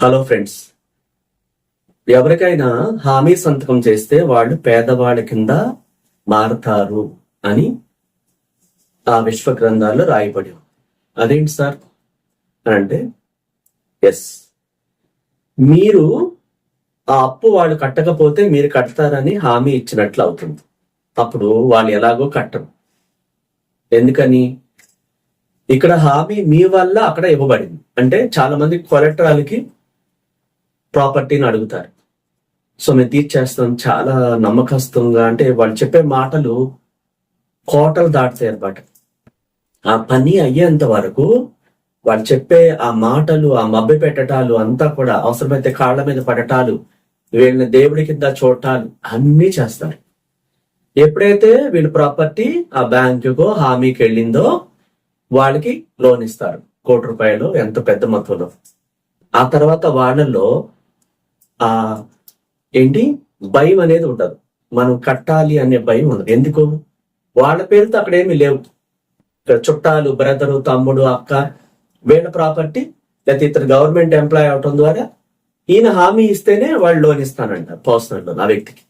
Hello friends ఎవరికైనా హామీ సంతకం చేస్తే వాళ్ళు పేదవాళ్ళ కింద మారతారు అని ఆ విశ్వ గ్రంథాల్లో రాయబడి అదేంటి సార్? అని అంటే ఎస్ మీరు ఆ అప్పు వాళ్ళు కట్టకపోతే మీరు కడతారని హామీ ఇచ్చినట్లు అవుతుంది. అప్పుడు వాళ్ళు ఎలాగో కట్టరు. ఎందుకని? ఇక్కడ హామీ మీ వల్ల అక్కడ ఇవ్వబడింది. అంటే చాలా మంది కొలెక్టరాలకి ప్రాపర్టీని అడుగుతారు. సో మేము తీర్చేస్తాం. చాలా నమ్మకస్తంగా అంటే వాళ్ళు చెప్పే మాటలు కోటలు దాటుతాయి అన్నమాట. ఆ పని అయ్యేంత వరకు వాళ్ళు చెప్పే ఆ మాటలు ఆ మబ్బి పెట్టటాలు అంతా కూడా అవసరమైతే కాళ్ళ మీద పడటాలు వీళ్ళని దేవుడి కింద చూడటాలు అన్నీ చేస్తారు. ఎప్పుడైతే వీళ్ళ ప్రాపర్టీ ఆ బ్యాంకుకో హామీకి వెళ్ళిందో వాళ్ళకి లోన్ ఇస్తారు. కోటి రూపాయలు ఎంత పెద్ద మొత్తంలో. ఆ తర్వాత వాళ్ళలో ఆ ఏంటి? భయం అనేది ఉండదు. మనం కట్టాలి అనే భయం ఉండదు. ఎందుకు? వాళ్ళ పేరుతో అక్కడ ఏమీ లేవు. ఇక్కడ చుట్టాలు బ్రదరు తమ్ముడు అక్క వీళ్ళ ప్రాపర్టీ లేకపోతే ఇతర గవర్నమెంట్ ఎంప్లాయ్ అవటం ద్వారా ఈయన హామీ ఇస్తేనే వాళ్ళు లోన్ ఇస్తానంట పర్సనల్ లోన్ ఆ వ్యక్తికి.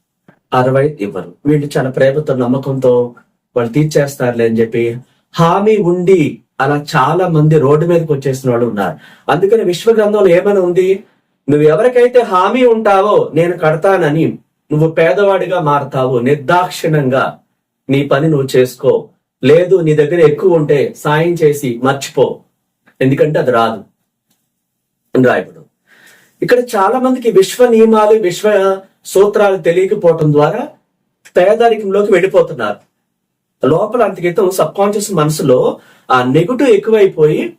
అరవై ఇవ్వరు. వీళ్ళు చాలా ప్రేమతో నమ్మకంతో వాళ్ళు తీర్చేస్తారులే అని చెప్పి హామీ ఉండి అలా చాలా మంది రోడ్డు మీదకి వచ్చేసిన వాళ్ళు ఉన్నారు. అందుకని విశ్వ గ్రంథంలో ఏమైనా ఉంది? నువ్వు ఎవరికైతే హామీ ఉంటావో నేను కడతానని నువ్వు పేదవాడిగా మారతావు నిర్దాక్షిణంగా నీ పని నువ్వు చేసుకో. లేదు నీ దగ్గర ఎక్కువ ఉంటే సాయం చేసి మర్చిపో. ఎందుకంటే అది రాదు. అని రాయబడు. ఇక్కడ చాలా మందికి విశ్వ నియమాలు విశ్వ సూత్రాలు తెలియకపోవటం ద్వారా పేదరికంలోకి వెళ్ళిపోతున్నారు. లోపల అంతకితం సబ్ కాన్షియస్ మనసులో ఆ నెగిటివ్ ఎక్కువైపోయి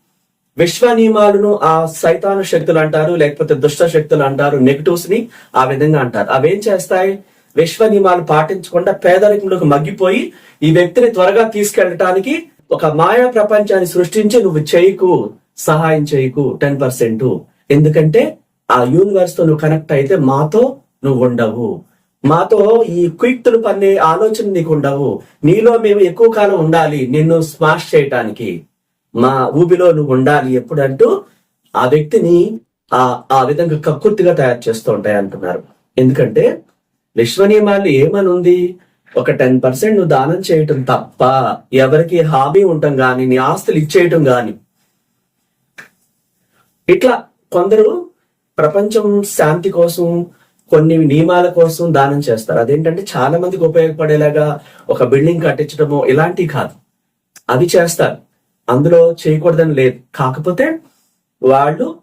విశ్వ నియమాలను ఆ సైతాన శక్తులు అంటారు లేకపోతే దుష్ట శక్తులు అంటారు నెగటివ్స్ని ఆ విధంగా అంటారు. అవేం చేస్తాయి? విశ్వ నియమాలు పాటించకుండా పేదరికంలోకి మగ్గిపోయి ఈ వ్యక్తిని త్వరగా తీసుకెళ్ళటానికి ఒక మాయా ప్రపంచాన్ని సృష్టించి నువ్వు చేయకు సహాయం చేయకు టెన్ పర్సెంట్. ఎందుకంటే ఆ యూనివర్స్తో నువ్వు కనెక్ట్ అయితే మాతో నువ్వు ఉండవు. మాతో ఈ క్విక్తులు పన్నే ఆలోచన నీకు ఉండవు. నీలో మేము ఎక్కువ కాలం ఉండాలి నిన్ను స్మాష్ చేయటానికి. మా ఊబిలో నువ్వు ఉండాలి ఎప్పుడంటూ ఆ వ్యక్తిని ఆ ఆ విధంగా కక్కుర్తిగా తయారు చేస్తూ ఉంటాయి అంటున్నారు. ఎందుకంటే విశ్వనియమాలు ఏమని ఉంది ఒక టెన్ పర్సెంట్ నువ్వు దానం చేయటం తప్ప ఎవరికి హామీ ఉండటం గాని నీ ఆస్తులు ఇచ్చేయటం గాని. ఇట్లా కొందరు ప్రపంచం శాంతి కోసం కొన్ని నియమాల కోసం దానం చేస్తారు. అదేంటంటే చాలా మందికి ఉపయోగపడేలాగా ఒక బిల్డింగ్ కట్టించడమో ఇలాంటివి కాదు. అవి చేస్తారు. అందులో చేయకూడదని లేదు. కాకపోతే వాళ్ళు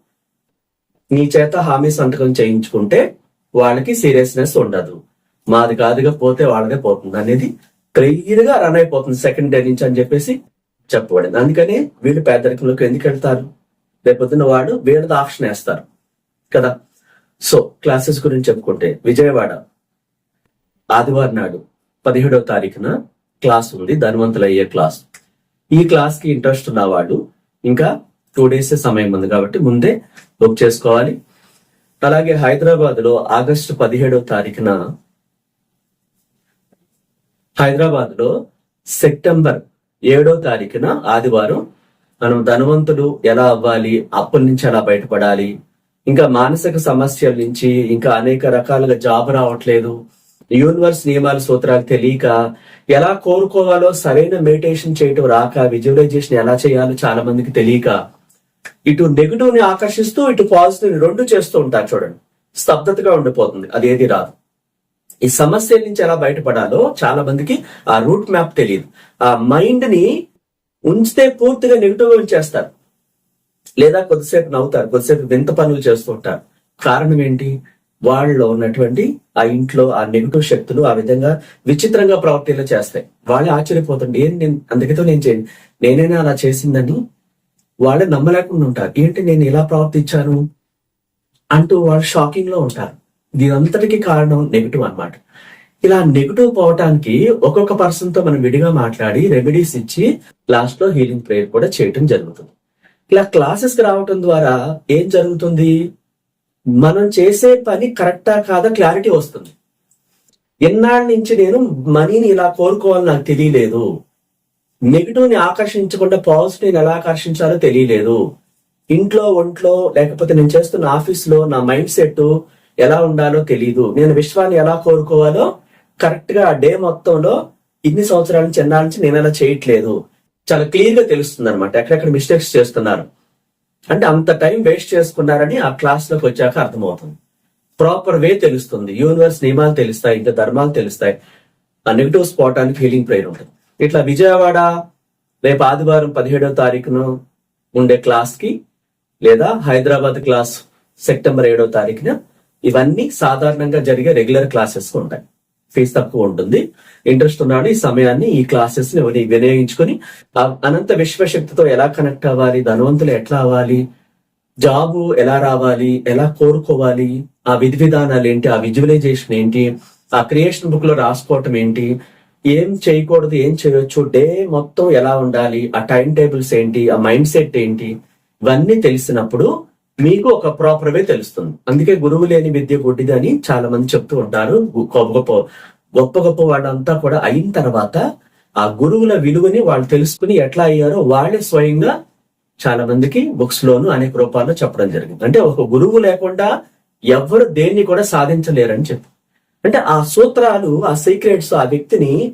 నీ చేత హామీ సంతకం చేయించుకుంటే వాళ్ళకి సీరియస్నెస్ ఉండదు. మాది కాదుగా పోతే వాళ్ళదే పోతుంది అనేది క్లియర్గా రన్ అయిపోతుంది సెకండ్ డే నుంచి అని చెప్పేసి చెప్పబడింది. అందుకని వీళ్ళు పేదరికంలోకి ఎందుకు వెళ్తారు? రేపొద్దున వాడు వీళ్ళది ఆప్షన్ వేస్తారు. కదా? సో క్లాసెస్ గురించి చెప్పుకుంటే విజయవాడ ఆదివారం నాడు పదిహేడవ తారీఖున క్లాస్ ఉంది. ధనవంతులు అయ్యే క్లాస్. ఈ క్లాస్కి ఇంట్రెస్ట్ ఉన్నవాడు ఇంకా టూ డేస్ సమయం ఉంది కాబట్టి ముందే బుక్ చేసుకోవాలి. అలాగే హైదరాబాద్లో ఆగస్టు పదిహేడవ తారీఖున హైదరాబాద్లో సెప్టెంబర్ ఏడో తారీఖున ఆదివారం మనం ధనవంతుడు ఎలా అవ్వాలి అప్పుల నుంచి ఎలా బయటపడాలి ఇంకా మానసిక సమస్యల నుంచి ఇంకా అనేక రకాలుగా జాబ్ రావట్లేదు యూనివర్స్ నియమాల సూత్రాలు తెలియక ఎలా కోరుకోవాలో సరైన మెడిటేషన్ చేయటం రాక విజువలైజేషన్ ఎలా చేయాలో చాలా మందికి తెలియక ఇటు నెగిటివ్ని ఆకర్షిస్తూ ఇటు పాజిటివ్ని రెండు చేస్తూ ఉంటారు చూడండి. స్తబ్దతగా ఉండిపోతుంది. అది ఏది రాదు. ఈ సమస్యల నుంచి ఎలా బయటపడాలో చాలా మందికి ఆ రూట్ మ్యాప్ తెలియదు. ఆ మైండ్ని ఉంచితే పూర్తిగా నెగిటివ్ ఉంచేస్తారు. లేదా కొద్దిసేపు నవ్వుతారు. కొద్దిసేపు వింత పనులు చేస్తూ ఉంటారు. కారణం ఏంటి? వాళ్ళలో ఉన్నటువంటి ఆ ఇంట్లో ఆ నెగిటివ్ శక్తులు ఆ విధంగా విచిత్రంగా ప్రవర్తనలు చేస్తాయి. వాళ్ళే ఆశ్చర్యపోతుండే ఏం నేను అందుకతో నేను చేయను నేనైనా అలా చేసిందని? వాళ్ళే నమ్మలేకుండా ఉంటారు. ఏంటి నేను ఇలా ప్రవర్తించాను? అంటూ వాళ్ళు షాకింగ్లో ఉంటారు. దీనంతటికి కారణం నెగిటివ్ అన్నమాట. ఇలా నెగిటివ్ పోవటానికి ఒక్కొక్క పర్సన్తో మనం విడిగా మాట్లాడి రెమెడీస్ ఇచ్చి లాస్ట్లో హీలింగ్ ప్రేయర్ కూడా చేయటం జరుగుతుంది. ఇలా క్లాసెస్కి రావటం ద్వారా ఏం జరుగుతుంది? మనం చేసే పని కరెక్టా కాదా క్లారిటీ వస్తుంది. ఎన్నాళ్ళ నుంచి నేను మనీని ఇలా కోరుకోవాలని నాకు తెలియలేదు. నెగిటివ్ని ఆకర్షించకుండా పాజిటివ్ని ఎలా ఆకర్షించాలో తెలియలేదు. ఇంట్లో ఒంట్లో లేకపోతే నేను చేస్తున్న ఆఫీస్లో నా మైండ్ సెట్ ఎలా ఉండాలో తెలియదు నేను విశ్వాన్ని ఎలా కోరుకోవాలో కరెక్ట్గా ఆ డే మొత్తంలో ఇన్ని సంవత్సరాల నుంచి ఎన్నాళ్ళ నుంచి నేను అలా చేయట్లేదు. చాలా క్లియర్గా తెలుస్తుంది అనమాట ఎక్కడెక్కడ మిస్టేక్స్ చేస్తున్నారు. అంటే అంత టైం వేస్ట్ చేసుకున్నారని ఆ క్లాస్లోకి వచ్చాక అర్థమవుతుంది. ప్రాపర్ వే తెలుస్తుంది. యూనివర్స్ నియమాలు తెలుస్తాయి ఇంకా ధర్మాలు తెలుస్తాయి. ఆ నెగిటివ్ స్పాట్ అని ఫీలింగ్ ప్రేయర్ ఉంటుంది. ఇట్లా విజయవాడ రేపు ఆదివారం పదిహేడవ తారీఖున ఉండే క్లాస్కి లేదా హైదరాబాద్ క్లాస్ సెప్టెంబర్ ఏడవ తారీఖున ఇవన్నీ సాధారణంగా జరిగే రెగ్యులర్ క్లాసెస్ ఉంటాయి. ఫీజు తక్కువ ఉంటుంది. ఇంట్రెస్ట్ ఉన్నాడు ఈ సమయాన్ని ఈ క్లాసెస్ని వినియోగించుకొని అనంత విశ్వశక్తితో ఎలా కనెక్ట్ అవ్వాలి ధనవంతులు ఎట్లా అవ్వాలి జాబు ఎలా రావాలి ఎలా కోరుకోవాలి ఆ విధి విధానాలు ఏంటి ఆ విజువలైజేషన్ ఏంటి ఆ క్రియేషన్ బుక్లో రాసుకోవటం ఏంటి ఏం చేయకూడదు ఏం చేయొచ్చు డే మొత్తం ఎలా ఉండాలి ఆ టైం టేబుల్స్ ఏంటి ఆ మైండ్ సెట్ ఏంటి ఇవన్నీ తెలిసినప్పుడు మీకు ఒక ప్రాపర్వే తెలుస్తుంది. అందుకే గురువు లేని విద్య గుడ్డిది అని చాలా మంది చెప్తూ ఉంటారు. గొప్ప గొప్ప గొప్ప గొప్ప వాళ్ళంతా కూడా అయిన తర్వాత ఆ గురువుల విలువని వాళ్ళు తెలుసుకుని ఎట్లా అయ్యారో వాళ్ళే స్వయంగా చాలా మందికి బుక్స్ లోను అనేక రూపాల్లో చెప్పడం జరిగింది. అంటే ఒక గురువు లేకుండా ఎవ్వరు దేన్ని కూడా సాధించలేరని చెప్పి. అంటే ఆ సూత్రాలు ఆ సీక్రెట్స్ ఆ వ్యక్తిని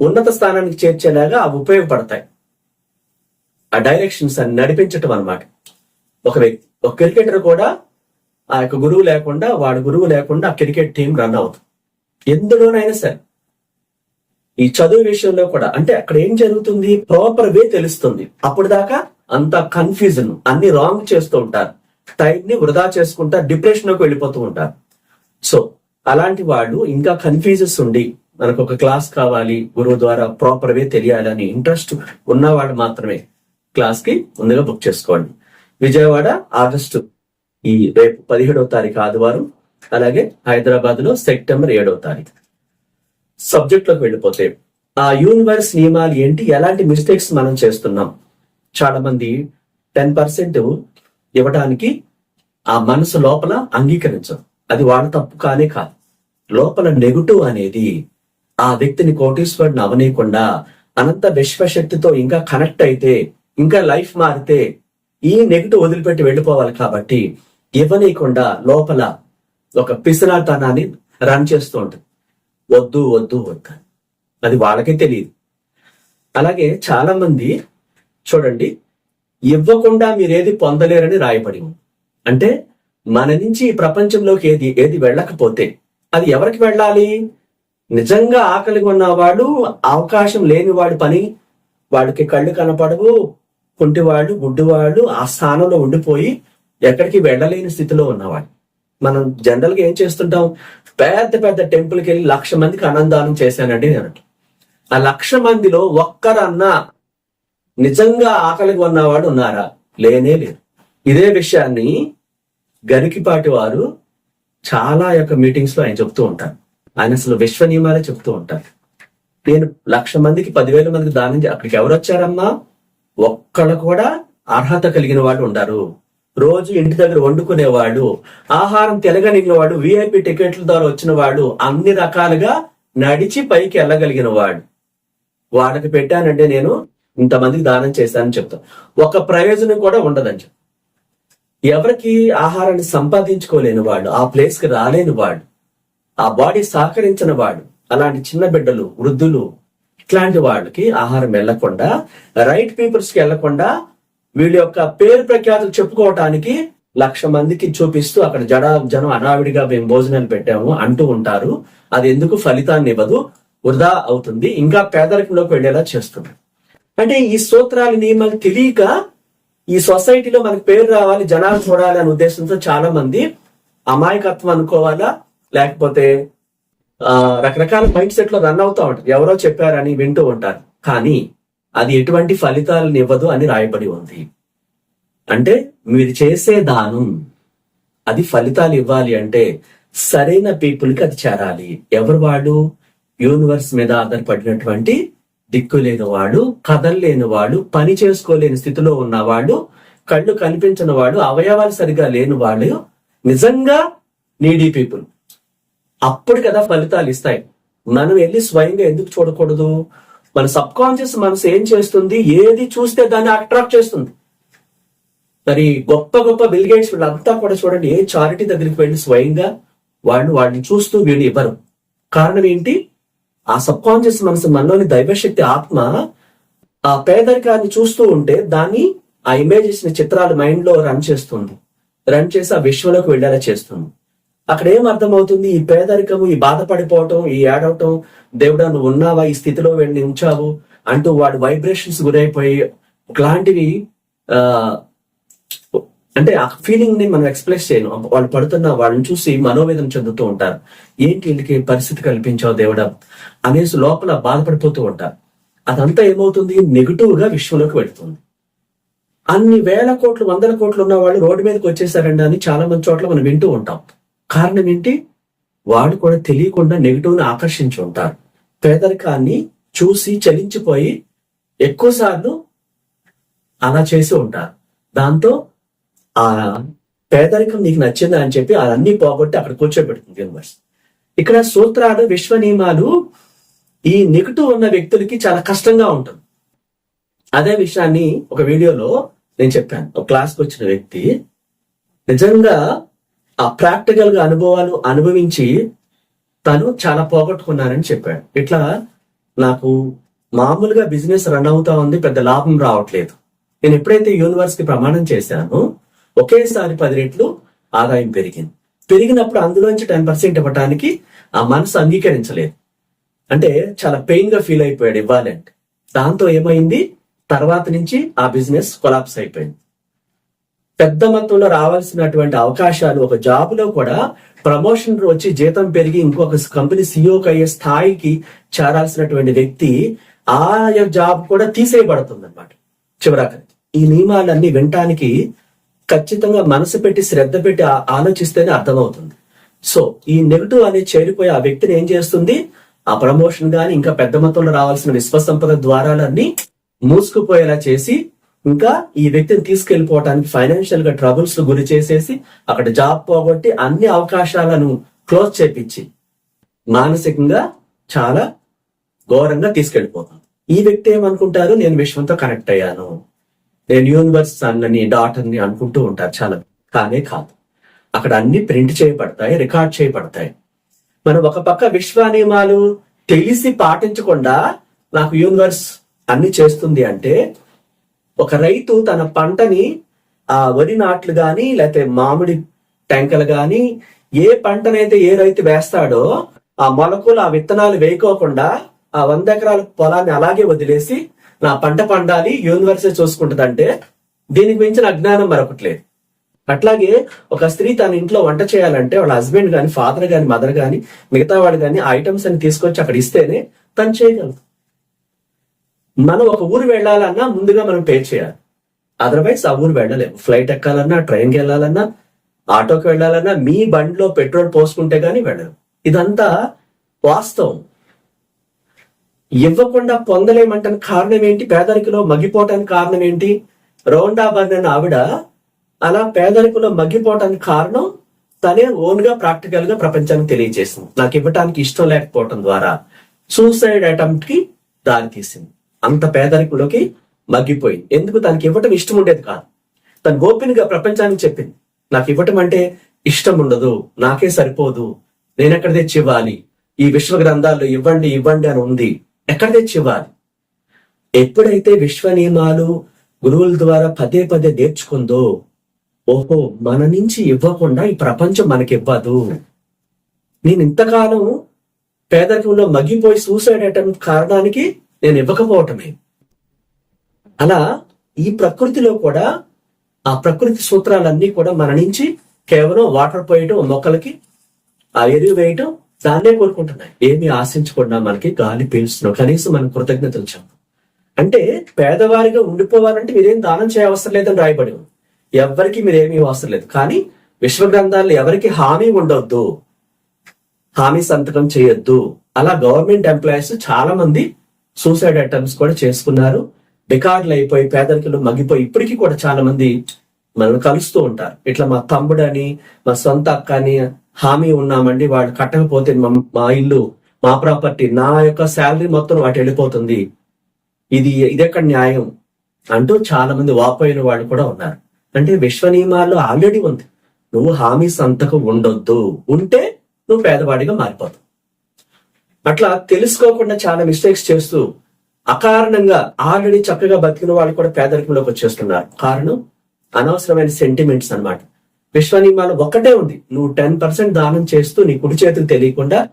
ఉన్నత స్థానానికి చేర్చేలాగా అవి ఉపయోగపడతాయి. ఆ డైరెక్షన్స్ అని నడిపించటం అన్నమాట. ఒక వ్యక్తి ఒక క్రికెటర్ కూడా ఆ యొక్క గురువు లేకుండా వాడి గురువు లేకుండా ఆ క్రికెట్ టీం రన్ అవుతుంది. ఎందులోనైనా సరే. ఈ చదువు విషయంలో కూడా అంటే అక్కడ ఏం జరుగుతుంది? ప్రాపర్ వే తెలుస్తుంది. అప్పుడు దాకా అంత కన్ఫ్యూజన్ అన్ని రాంగ్ చేస్తూ ఉంటారు. టైం ని వృధా చేసుకుంటా డిప్రెషన్లోకి వెళ్ళిపోతూ ఉంటారు. సో అలాంటి వాళ్ళు ఇంకా కన్ఫ్యూజెస్ ఉండి మనకు ఒక క్లాస్ కావాలి గురువు ద్వారా ప్రాపర్ వే తెలియాలని ఇంట్రెస్ట్ ఉన్న వాళ్ళు మాత్రమే క్లాస్కి ముందుగా బుక్ చేసుకోండి. విజయవాడ ఆగస్టు ఈ రేపు పదిహేడవ తారీఖు ఆదివారం అలాగే హైదరాబాద్లో సెప్టెంబర్ ఏడవ తారీఖు. సబ్జెక్ట్లోకి వెళ్ళిపోతే ఆ యూనివర్స్ నియమాలు ఏంటి? ఎలాంటి మిస్టేక్స్ మనం చేస్తున్నాం? చాలా మంది టెన్ పర్సెంట్ ఇవ్వడానికి ఆ మనసు లోపల అంగీకరించదు అది వాళ్ళ తప్పు కానే కాదు. లోపల నెగటివ్ అనేది ఆ వ్యక్తిని కోటీశ్వరుని అవనీయకుండా అనంత విశ్వశక్తితో ఇంకా కనెక్ట్ అయితే ఇంకా లైఫ్ మారితే ఈ నెగిటివ్ వదిలిపెట్టి వెళ్ళిపోవాలి కాబట్టి ఇవ్వనీయకుండా లోపల ఒక పిసినాతనాన్ని రన్ చేస్తూ ఉంటుంది. వద్దు వద్దు వద్దు అది వాళ్ళకే తెలియదు. అలాగే చాలా మంది చూడండి ఇవ్వకుండా మీరేది పొందలేరని రాయబడి అంటే మన నుంచి ఈ ప్రపంచంలోకి ఏది ఏది వెళ్ళకపోతే అది ఎవరికి వెళ్ళాలి? నిజంగా ఆకలిగా ఉన్నవాడు అవకాశం లేని వాడు పని వాడికి కళ్ళు కనపడవు కుంటివాళ్ళు గుడ్డివాళ్ళు ఆ స్థానంలో ఉండిపోయి ఎక్కడికి వెళ్ళలేని స్థితిలో ఉన్నవాడు మనం జనరల్గా ఏం చేస్తుంటాం? పెద్ద పెద్ద టెంపుల్కి వెళ్ళి లక్ష మందికి అనందానం చేశానండి నేను. ఆ లక్ష మందిలో ఒక్కరన్నా నిజంగా ఆకలిగా ఉన్నవాడు ఉన్నారా? లేనే లేదు. ఇదే విషయాన్ని గరికిపాటి వారు చాలా యొక్క మీటింగ్స్లో ఆయన చెప్తూ ఉంటారు. ఆయన అసలు విశ్వ నియమాలే చెప్తూ ఉంటారు. నేను లక్ష మందికి పదివేల మందికి దానం అక్కడికి ఎవరు వచ్చారమ్మా? ఒక్కడు కూడా అర్హత కలిగిన వాళ్ళు ఉండరు. రోజు ఇంటి దగ్గర వండుకునేవాడు ఆహారం తెలగలిగిన వాడు విఐపి టికెట్ల ద్వారా వచ్చిన వాడు అన్ని రకాలుగా నడిచి పైకి వెళ్ళగలిగిన వాడు వాళ్ళకి పెట్టానంటే నేను ఇంతమందికి దానం చేశానని చెప్తాను ఒక ప్రయోజనం కూడా ఉండదని చెప్తా. ఎవరికి ఆహారాన్ని సంపాదించుకోలేని వాడు ఆ ప్లేస్కి రాలేని వాడు ఆ బాడీ సహకరించిన వాడు అలాంటి చిన్న బిడ్డలు వృద్ధులు ఇట్లాంటి వాళ్ళకి ఆహారం వెళ్ళకుండా రైట్ పీపుల్స్కి వెళ్ళకుండా వీళ్ళ యొక్క పేరు ప్రఖ్యాతులు చెప్పుకోవటానికి లక్ష మందికి చూపిస్తూ అక్కడ జడ జనం అనావిడిగా మేము భోజనాలు పెట్టాము అంటూ ఉంటారు. అది ఎందుకు ఫలితాన్ని ఇవ్వదు? వృధా అవుతుంది. ఇంకా పేదరికంలోకి వెళ్ళేలా చేస్తుంది. అంటే ఈ సూత్రాలు నియమాలు తెలియక ఈ సొసైటీలో మనకి పేరు రావాలి జనాలు చూడాలి అనే ఉద్దేశంతో చాలా మంది అమాయకత్వం అనుకోవాలా? లేకపోతే రకరకాల మైండ్ సెట్లో రన్ అవుతా ఉంటారు ఎవరో చెప్పారని వింటూ ఉంటారు. కానీ అది ఎటువంటి ఫలితాలను ఇవ్వదు అని రాయబడి ఉంది. అంటే మీరు చేసే దానం అది ఫలితాలు ఇవ్వాలి అంటే సరైన పీపుల్కి అది చేరాలి. ఎవరు వాడు? యూనివర్స్ మీద ఆధారపడినటువంటి దిక్కు లేని వాడు కదలలేని వాడు పని చేసుకోలేని స్థితిలో ఉన్నవాడు కళ్ళు కనిపించిన వాడు అవయవాలు సరిగా లేని వాళ్ళు నిజంగా నీడీ పీపుల్. అప్పుడు కదా ఫలితాలు ఇస్తాయి. మనం వెళ్ళి స్వయంగా ఎందుకు చూడకూడదు? మన సబ్ కాన్షియస్ మనసు ఏం చేస్తుంది? ఏది చూస్తే దాన్ని అట్రాక్ట్ చేస్తుంది. మరి గొప్ప గొప్ప బిల్గేట్స్ వీళ్ళంతా కూడా చూడండి ఏ చారిటీ దగ్గరికి వెళ్ళి స్వయంగా వాళ్ళు వాడిని చూస్తూ వీళ్ళు ఇవ్వరు. కారణం ఏంటి? ఆ సబ్ కాన్షియస్ మనసు మనలోని దైవశక్తి ఆత్మ ఆ పేదరికాన్ని చూస్తూ ఉంటే దాన్ని ఆ ఇమేజెస్ని చిత్రాలు మైండ్లో రన్ చేస్తుంది. రన్ చేసి ఆ విశ్వంలోకి వెళ్ళేలా చేస్తుంది. అక్కడ ఏం అర్థమవుతుంది? ఈ పేదరికము ఈ బాధపడిపోవటం ఈ ఏడవటం దేవుడా నువ్వు ఉన్నావా? ఈ స్థితిలో వెళ్ళి ఉంచావు అంటూ వాడు వైబ్రేషన్స్ గురైపోయి ఒకలాంటివి ఆ అంటే ఆ ఫీలింగ్ని మనం ఎక్స్ప్రెస్ చేయను. వాళ్ళు పడుతున్న వాళ్ళని చూసి మనోవేదన చెందుతూ ఉంటారు. ఏంటి వీళ్ళకి పరిస్థితి కల్పించావు దేవుడా? అనేసి లోపల బాధపడిపోతూ ఉంటారు. అదంతా ఏమవుతుంది? నెగిటివ్గా విశ్వంలోకి వెళుతుంది. అన్ని వేల కోట్లు వందల కోట్లు ఉన్న వాళ్ళు రోడ్డు మీదకి వచ్చేసారండి అని చాలా మంది చోట్ల మనం వింటూ ఉంటాం. కారణం ఏంటి? వాడు కూడా తెలియకుండా నెగిటివ్ని ఆకర్షించి ఉంటారు. పేదరికాన్ని చూసి చలించిపోయి ఎక్కువసార్లు అలా చేసి ఉంటారు. దాంతో ఆ పేదరికం నీకు నచ్చిందా అని చెప్పి అదన్నీ పోగొట్టి అక్కడ కూర్చోబెడుతుంది యూనివర్స్. ఇక్కడ సూత్రాలు విశ్వ నియమాలు ఈ నెగిటివ్ ఉన్న వ్యక్తులకి చాలా కష్టంగా ఉంటుంది. అదే విషయాన్ని ఒక వీడియోలో నేను చెప్పాను. ఒక క్లాస్కి వచ్చిన వ్యక్తి నిజంగా ఆ ప్రాక్టికల్గా అనుభవాలు అనుభవించి తను చాలా పోగొట్టుకున్నానని చెప్పాడు. ఇట్లా నాకు మామూలుగా బిజినెస్ రన్ అవుతా ఉంది పెద్ద లాభం రావట్లేదు. నేను ఎప్పుడైతే యూనివర్స్కి ప్రమాణం చేశానో ఒకేసారి పది రెట్లు ఆదాయం పెరిగింది. పెరిగినప్పుడు అందులోంచి టెన్ పర్సెంట్ ఇవ్వటానికి ఆ మనసు అంగీకరించలేదు. అంటే చాలా పెయిన్గా ఫీల్ అయిపోయాడు ఇవ్వాలంటే. దాంతో ఏమైంది? తర్వాత నుంచి ఆ బిజినెస్ కొలాప్స్ అయిపోయింది. పెద్ద మొత్తంలో రావాల్సినటువంటి అవకాశాలు ఒక జాబ్లో కూడా ప్రమోషన్ వచ్చి జీతం పెరిగి ఇంకొక కంపెనీ సీఈఓకి అయ్యే స్థాయికి చేరాల్సినటువంటి వ్యక్తి ఆ జాబ్ కూడా తీసేయబడుతుంది అనమాట చివరాకరి ఈ నియమాలన్నీ వినటానికి ఖచ్చితంగా మనసు పెట్టి శ్రద్ధ పెట్టి ఆ- ఆలోచిస్తేనే అర్థమవుతుంది. సో ఈ నెగిటివ్ అనేది చేరిపోయి ఆ వ్యక్తిని ఏం చేస్తుంది? ఆ ప్రమోషన్ గాని ఇంకా పెద్ద మొత్తంలో రావాల్సిన విశ్వసంపద ద్వారాలన్నీ మూసుకుపోయేలా చేసి ఇంకా ఈ వ్యక్తిని తీసుకెళ్ళిపోవటానికి ఫైనాన్షియల్గా ట్రబుల్స్ గురి చేసేసి అక్కడ జాబ్ పోగొట్టి అన్ని అవకాశాలను క్లోజ్ చేపించి మానసికంగా చాలా ఘోరంగా తీసుకెళ్ళిపోతాం ఈ వ్యక్తి ఏమనుకుంటారు? నేను విశ్వంతో కనెక్ట్ అయ్యాను. నేను యూనివర్స్ సన్నని డాటర్ని అనుకుంటూ ఉంటారు చాలా కానే కాదు. అక్కడ అన్ని ప్రింట్ చేయబడతాయి రికార్డ్ చేయబడతాయి. మనం ఒక పక్క విశ్వ నియమాలు తెలిసి పాటించకుండా నాకు యూనివర్స్ అన్ని చేస్తుంది అంటే ఒక రైతు తన పంటని ఆ వరి నాట్లు గాని లేకపోతే మామిడి టెంకలు గాని ఏ పంటనైతే ఏ రైతు వేస్తాడో ఆ మొలకలు ఆ విత్తనాలు వేయకోకుండా ఆ వంద ఎకరాల పొలాన్ని అలాగే వదిలేసి నా పంట పండాలి యూనివర్సిటీ చూసుకుంటుందంటే దీనికి మించిన అజ్ఞానం మరొకట్లేదు అట్లాగే ఒక స్త్రీ తన ఇంట్లో వంట చేయాలంటే వాళ్ళ హస్బెండ్ గాని ఫాదర్ గాని మదర్ గాని మిగతా వాడు గాని ఐటమ్స్ అని తీసుకొచ్చి అక్కడ ఇస్తేనే తను చేయగలదు. మనం ఒక ఊరు వెళ్ళాలన్నా ముందుగా మనం పే చేయాలి. అదర్వైజ్ ఆ ఊరు వెళ్ళలేము. ఫ్లైట్ ఎక్కాలన్నా ట్రైన్కి వెళ్ళాలన్నా ఆటోకి వెళ్ళాలన్నా మీ బండిలో పెట్రోల్ పోసుకుంటే గానీ వెళ్ళరు ఇదంతా వాస్తవం. ఇవ్వకుండా పొందలేమంటానికి కారణం ఏంటి? పేదరికలో మగ్గిపోవటానికి కారణం ఏంటి? రోండా అనే ఆవిడ అలా పేదరికలో మగ్గిపోవటానికి కారణం తనే ఓన్గా ప్రాక్టికల్గా ప్రపంచానికి తెలియజేసింది. నాకు ఇవ్వటానికి ఇష్టం లేకపోవటం ద్వారా. సూసైడ్ అటెంప్ట్కి దారి తీసింది. అంత పేదరికంలోకి మగ్గిపోయింది. ఎందుకు? తనకి ఇవ్వటం ఇష్టం ఉండేది కాదు. తను గోపినిగా ప్రపంచానికి చెప్పింది. నాకు ఇవ్వటం అంటే ఇష్టం ఉండదు. నాకే సరిపోదు. నేను ఎక్కడ తెచ్చి ఇవ్వాలి? ఈ విశ్వ గ్రంథాల్లో ఇవ్వండి ఇవ్వండి అని ఉంది. ఎక్కడ తెచ్చి ఇవ్వాలి? ఎప్పుడైతే విశ్వ నియమాలు గురువుల ద్వారా పదే పదే నేర్చుకుందో ఓహో మన నుంచి ఇవ్వకుండా ఈ ప్రపంచం మనకి ఇవ్వదు. నేను ఇంతకాలం పేదరికంలో మగ్గిపోయి సూసైడ్ అటెంప్ట్ కారణానికి నేను ఇవ్వకపోవటమే. అలా ఈ ప్రకృతిలో కూడా ఆ ప్రకృతి సూత్రాలన్నీ కూడా మరణించి కేవలం వాటర్ పోయటం మొక్కలకి ఆ ఎరువు వేయటం దాన్నే కోరుకుంటున్నాయి. ఏమి ఆశించకుండా మనకి గాలి పీల్చుతున్నాం కనీసం మనం కృతజ్ఞతలు చెప్పం. అంటే పేదవారిగా ఉండిపోవాలంటే మీరేం దానం చేయవసరం లేదని రాయబడి ఎవరికి మీరేమీ అవసరం లేదు. కానీ విశ్వ గ్రంథాల్లో ఎవరికి హామీ ఉండొద్దు. హామీ సంతకం చేయొద్దు. అలా గవర్నమెంట్ ఎంప్లాయీస్ చాలా మంది సూసైడ్ అటెంప్ట్స్ కూడా చేసుకున్నారు. బికార్లు అయిపోయి పేదరికలు మగ్గిపోయి ఇప్పటికీ కూడా చాలా మంది మనల్ని కలుస్తూ ఉంటారు. ఇట్లా మా తమ్ముడని మా సొంత అక్క అని హామీ ఉన్నామండి వాళ్ళు కట్టకపోతే మా- మా ఇల్లు మా ప్రాపర్టీ నా యొక్క శాలరీ మొత్తం వాటి వెళ్ళిపోతుంది. ఇది ఇదెక్కడ న్యాయం? అంటూ చాలా మంది వాపోయిన వాళ్ళు కూడా ఉన్నారు. అంటే విశ్వ నియమాల్లో ఆల్రెడీ ఉంది. నువ్వు హామీ సంతకం ఉండొద్దు. ఉంటే నువ్వు పేదవాడిగా మారిపోతావు. అట్లా తెలుసుకోకుండా చాలా మిస్టేక్స్ చేస్తూ అకారణంగా ఆల్రెడీ చక్కగా బతికిన వాళ్ళు కూడా పేదరికంలోకి వచ్చేస్తున్నారు. కారణం అనవసరమైన సెంటిమెంట్స్ అన్నమాట. విశ్వనియమాలు ఒక్కటే ఉంది. నువ్వు టెన్ పర్సెంట్ దానం చేస్తూ నీ కుడి చేతికి తెలియకుండా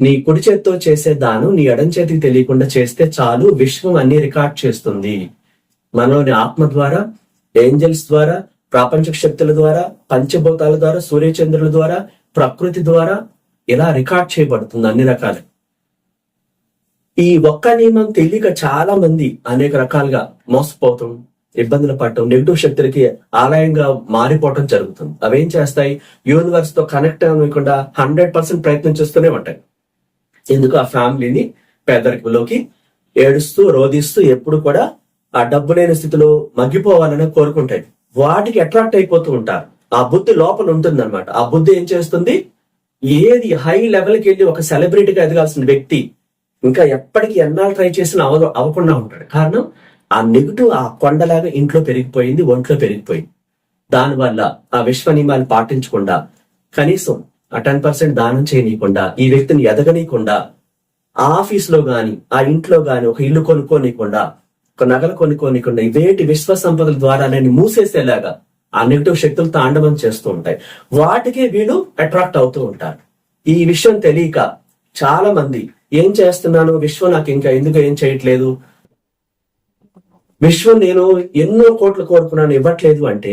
నీ కుడి చేతితో చేసే దానం నీ ఎడం చేతికి తెలియకుండా చేస్తే చాలు విశ్వం అన్ని రికార్డ్ చేస్తుంది. మనలోని ఆత్మ ద్వారా ఏంజల్స్ ద్వారా ప్రాపంచక శక్తుల ద్వారా పంచభూతాల ద్వారా సూర్యచంద్రుల ద్వారా ప్రకృతి ద్వారా ఇలా రికార్డ్ చేయబడుతుంది అన్ని రకాలు. ఈ ఒక్క నియమం తెలియక చాలా మంది అనేక రకాలుగా మోసపోవటం ఇబ్బందులు పడటం నెగిటివ్ శక్తులకి ఆలయంగా మారిపోవటం జరుగుతుంది. అవేం చేస్తాయి? యూనివర్స్తో కనెక్ట్ అవ్వకుండా హండ్రెడ్ పర్సెంట్ ప్రయత్నం చేస్తూనే ఉంటాయి. ఎందుకు? ఆ ఫ్యామిలీని పేదరికంలోకి ఏడుస్తూ రోధిస్తూ ఎప్పుడు కూడా ఆ డబ్బు లేని స్థితిలో మగ్గిపోవాలని కోరుకుంటాయి. వాటికి అట్రాక్ట్ అయిపోతూ ఉంటారు. ఆ బుద్ధి లోపల ఉంటుంది ఆ బుద్ధి ఏం చేస్తుంది? ఏది హై లెవెల్కి వెళ్ళి ఒక సెలబ్రిటీగా ఎదగాల్సిన వ్యక్తి ఇంకా ఎప్పటికి ఎన్నాళ్ళు ట్రై చేసినా అవ అవ్వకుండా ఉంటాడు. కారణం ఆ నెగిటివ్ ఆ కొండలాగా ఇంట్లో పెరిగిపోయింది ఒంట్లో పెరిగిపోయింది. దానివల్ల ఆ విశ్వ నియమాలు పాటించకుండా కనీసం ఆ టెన్ పర్సెంట్ దానం చేయనీయకుండా ఈ వ్యక్తిని ఎదగనీయకుండా ఆ ఆఫీస్లో గాని ఆ ఇంట్లో గాని ఒక ఇల్లు కొనుక్కోనీయకుండా ఒక నగలు కొనుక్కోనీయకుండా ఇవేటి విశ్వ సంపదల ద్వారా నేను మూసేసేలాగా ఆ నెగిటివ్ శక్తులు తాండవం చేస్తూ ఉంటాయి. వాటికి వీళ్ళు అట్రాక్ట్ అవుతూ ఉంటారు ఈ విషయం తెలియక చాలా మంది ఏం చేస్తున్నాను విశ్వం నాకు ఇంకా ఎందుకు ఏం చేయట్లేదు? విశ్వం నేను ఎన్నో కోట్లు కోరుకున్నాను ఇవ్వట్లేదు అంటే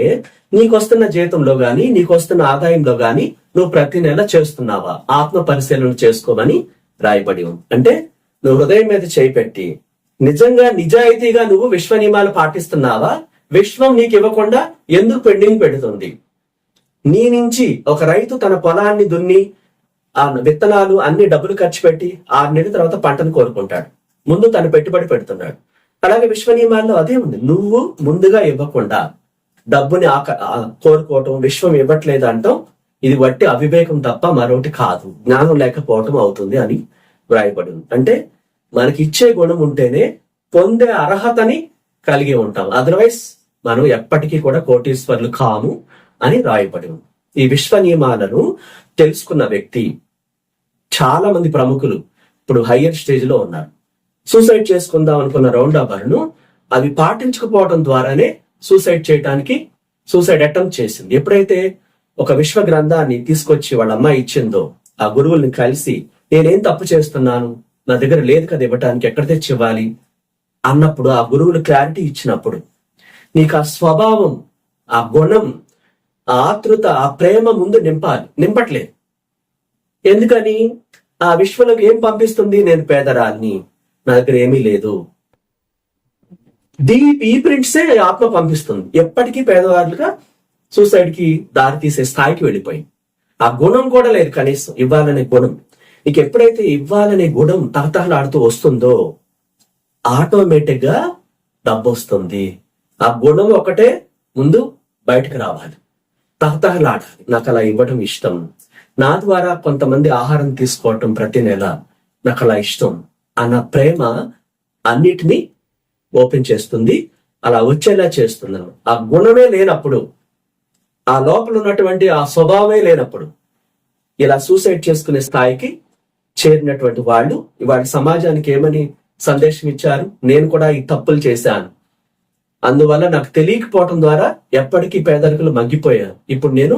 నీకు వస్తున్న జీతంలో గాని నీకు వస్తున్న ఆదాయంలో గాని నువ్వు ప్రతి నెల చేస్తున్నావా? ఆత్మ పరిశీలన చేసుకోమని రాయబడి ఉంది. అంటే నువ్వు హృదయం మీద చేయి పెట్టి నిజంగా నిజాయితీగా నువ్వు విశ్వ నియమాలు పాటిస్తున్నావా? విశ్వం నీకు ఇవ్వకుండా ఎందుకు పెండింగ్ పెడుతుంది? నీ నుంచి ఒక రైతు తన పొలాన్ని దున్ని ఆ విత్తనాలు అన్ని డబ్బులు ఖర్చు పెట్టి ఆరు నెలల తర్వాత పంటను కోరుకుంటాడు. ముందు తను పెట్టుబడి పెడుతున్నాడు. అలాగే విశ్వ నియమాల్లో అదే ఉంది. నువ్వు ముందుగా ఇవ్వకుండా డబ్బుని ఆక- కోరుకోవటం విశ్వం ఇవ్వట్లేదు అంటాం. ఇది వట్టి అవివేకం తప్ప మరొకటి కాదు. జ్ఞానం లేకపోవటం అవుతుంది అని వ్రాయబడి ఉంది అంటే మనకి ఇచ్చే గుణం ఉంటేనే పొందే అర్హతని కలిగి ఉంటాం. అదర్వైజ్ మనం ఎప్పటికీ కూడా కోటీశ్వర్లు కాము అని రాయబడి ఉంది ఈ విశ్వ నియమాలను తెలుసుకున్న వ్యక్తి చాలా మంది ప్రముఖులు ఇప్పుడు హయ్యర్ స్టేజ్లో ఉన్నారు. సూసైడ్ చేసుకుందాం అనుకున్న రౌండ్ అవర్ను అవి పాటించకపోవడం ద్వారానే సూసైడ్ చేయడానికి సూసైడ్ అటెంప్ట్ చేసింది. ఎప్పుడైతే ఒక విశ్వ గ్రంథాన్ని తీసుకొచ్చి వాళ్ళ అమ్మాయి ఇచ్చిందో ఆ గురువుల్ని కలిసి నేనేం తప్పు చేస్తున్నాను? నా దగ్గర లేదు కదా ఇవ్వటానికి ఎక్కడ తెచ్చి ఇవ్వాలి అన్నప్పుడు ఆ గురువులు క్లారిటీ ఇచ్చినప్పుడు నీకు ఆ స్వభావం ఆ గుణం ఆ ఆతృత ఆ ప్రేమ ముందు నింపాలి నింపట్లేదు. ఎందుకని? ఆ విశ్వలోకి ఏం పంపిస్తుంది? నేను పేదరాన్ని నా దగ్గర ఏమీ లేదు. దీ ఈ ప్రింట్సే ఆత్మ పంపిస్తుంది. ఎప్పటికీ పేదవాళ్ళుగా సూసైడ్కి దారి తీసే స్థాయికి వెళ్ళిపోయింది ఆ గుణం కూడా లేదు కనీసం. ఇవ్వాలనే గుణం. నీకు ఎప్పుడైతే ఇవ్వాలనే గుణం తహతహలాడుతూ వస్తుందో ఆటోమేటిక్గా డబ్బు వస్తుంది. ఆ గుణం ఒకటే ముందు బయటకు రావాలి. తహతహలాడాలి. నాకు అలా ఇవ్వడం ఇష్టం. నా ద్వారా కొంతమంది ఆహారం తీసుకోవటం ప్రతి నెల నాకు అలా ఇష్టం. అన్న ప్రేమ అన్నిటినీ ఓపెన్ చేస్తుంది. అలా వచ్చేలా చేస్తున్నాను ఆ గుణమే లేనప్పుడు ఆ లోపల ఉన్నటువంటి ఆ స్వభావమే లేనప్పుడు ఇలా సూసైడ్ చేసుకునే స్థాయికి చేరినటువంటి వాళ్ళు ఇవాళ సమాజానికి ఏమని సందేశం ఇచ్చారు? నేను కూడా ఈ తప్పులు చేశాను. అందువల్ల నాకు తెలియకపోవటం ద్వారా ఎప్పటికీ పేదరికలు మగ్గిపోయాను ఇప్పుడు నేను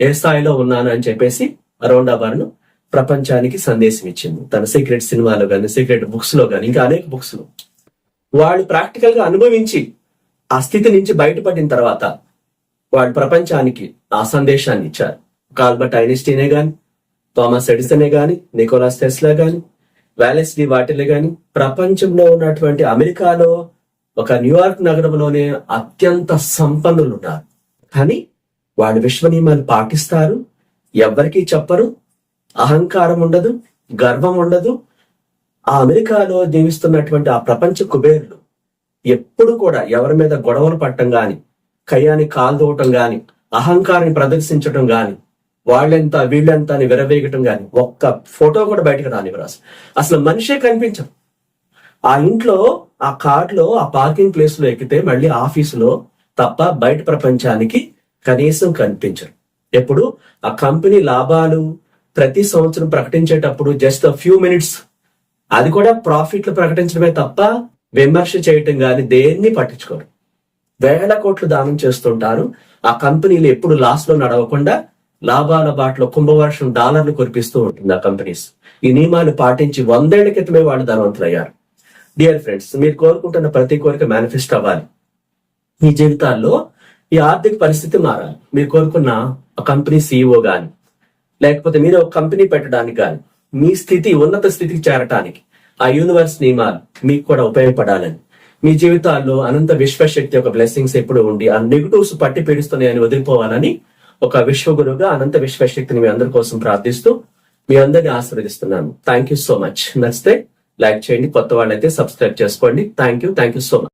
ఏ స్థాయిలో ఉన్నాను అని చెప్పేసి అరౌండ్ అవర్ను ప్రపంచానికి సందేశం ఇచ్చింది. తన సీక్రెట్ సినిమాలో కానీ సీక్రెట్ బుక్స్లో కానీ ఇంకా అనేక బుక్స్లో వాళ్ళు ప్రాక్టికల్గా అనుభవించి ఆ స్థితి నుంచి బయటపడిన తర్వాత వాళ్ళు ప్రపంచానికి ఆ సందేశాన్ని ఇచ్చారు. కాల్బర్ట్ ఐనిస్టీనే గాని థామస్ ఎడిసనే గాని నికోలాస్ టెస్లా గాని వ్యాలెస్ డి వాటిలే గాని ప్రపంచంలో ఉన్నటువంటి అమెరికాలో ఒక న్యూయార్క్ నగరంలోనే అత్యంత సంపన్నులు ఉన్నారు. కానీ వాళ్ళు విశ్వ నియమాలు పాటిస్తారు. ఎవ్వరికీ చెప్పరు. అహంకారం ఉండదు. గర్వం ఉండదు. ఆ అమెరికాలో జీవిస్తున్నటువంటి ఆ ప్రపంచ కుబేరులు ఎప్పుడు కూడా ఎవరి మీద గొడవలు పట్టడం గాని కయ్యాన్ని కాల్దోవటం గాని అహంకారాన్ని ప్రదర్శించడం గాని వాళ్ళెంత వీళ్ళెంత అని విరవేయటం గాని ఒక్క ఫోటో కూడా బయటకు రానివ్వరు అసలు. అసలు మనిషే కనిపించరు. ఆ ఇంట్లో ఆ కార్లో ఆ పార్కింగ్ ప్లేస్లో ఎక్కితే మళ్ళీ ఆఫీసులో తప్ప బయట ప్రపంచానికి కనీసం కనిపించరు. ఎప్పుడు? ఆ కంపెనీ లాభాలు ప్రతి సంవత్సరం ప్రకటించేటప్పుడు జస్ట్ ఫ్యూ మినిట్స్ అది కూడా ప్రాఫిట్లు ప్రకటించడమే తప్ప విమర్శ చేయటం గాని దేన్ని పట్టించుకోరు. వేల కోట్లు దానం చేస్తుంటారు. ఆ కంపెనీలు ఎప్పుడు లాస్లో నడవకుండా లాభాల బాటలో కుంభవర్షం డాలర్లు కురిపిస్తూ ఉంటుంది ఆ కంపెనీస్. ఈ నియమాలు పాటించి వందేళ్ళ క్రితమే వాళ్ళు ధనవంతులయ్యారు. డియర్ ఫ్రెండ్స్ మీరు కోరుకుంటున్న ప్రతి కోరిక మేనిఫెస్ట్ అవ్వాలి. మీ జీవితాల్లో ఈ ఆర్థిక పరిస్థితి మారాలి. మీరు కోరుకున్న కంపెనీ సీఈఓ గాని లేకపోతే మీరు ఒక కంపెనీ పెట్టడానికి కానీ మీ స్థితి ఉన్నత స్థితికి చేరటానికి ఆ యూనివర్స్ నియమాలు మీకు కూడా ఉపయోగపడాలని. మీ జీవితాల్లో అనంత విశ్వశక్తి యొక్క బ్లెస్సింగ్స్ ఎప్పుడు ఉండి ఆ నెగిటివ్స్ పట్టి పీడిస్తున్నాయని వదిలిపోవాలని ఒక విశ్వగురుగా అనంత విశ్వశక్తిని మీ అందరి కోసం ప్రార్థిస్తూ మీ అందరిని ఆశీర్వదిస్తున్నాను. థ్యాంక్ యూ సో మచ్ నచ్చితే లైక్ చేయండి కొత్త వాళ్ళైతే సబ్స్క్రైబ్ చేసుకోండి. Thank you thank you so much